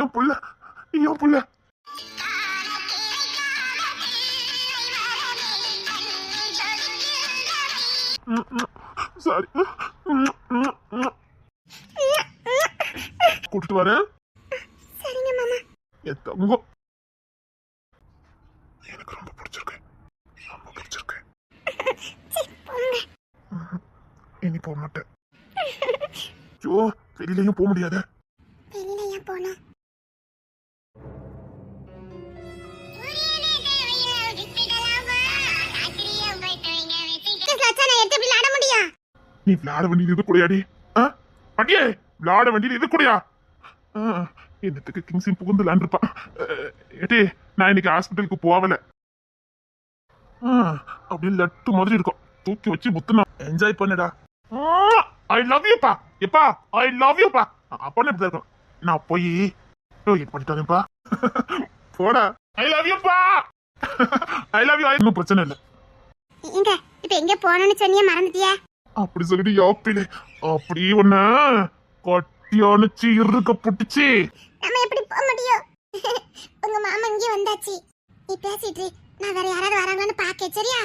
என் புள்ள என் புள்ள. சாரி. கூட்டிட்டு வரேன். என் தங்கம். எனக்கு ரொம்ப பிடிச்சிருக்கு. ரொம்ப பிடிச்சிருக்கு. இனி போக மாட்டேன். ஐயோ வெளியிலயும் போக முடியாத. நீ விளையாட வேண்டியது இது கூடயாடி ஆ? அடியே விளையாட வேண்டியது இது கூடயா? என்னத்துக்கு கிங்ஸின் புகுந்துலான் இருப்பான் ஏட்டி நான் இன்னைக்கு ஹாஸ்பிட்டலுக்கு போகல. அப்படியே லட்டு மாதிரி இருக்கும். தூக்கி வச்சு முத்துனா. என்ஜாய் பண்ணடா. ஐ லவ் யூப்பா எப்பா ஐ லவ் யூப்பா அப்பா இப்படி இருக்கும். நான் போய் இது பண்ணிட்டாருப்பா போடா. ஐ லவ் யூப்பா ஐ லவ் யூ இன்னும் பிரச்சனை இல்லை. இங்க இப்ப எங்க போனோம்னு சொன்னியே மறந்துட்டியா? அப்படி சொல்லிட்டு யாப்பிலே அப்படி ஒண்ணு கட்டி அணைச்சு இருக்க புட்டுச்சு. நம்ம எப்படி போக முடியும்? உங்க மாமா இங்கே வந்தாச்சு. நீ பேசிட்டு நான் வேற யாராவது வராங்களான்னு பாக்க சரியா?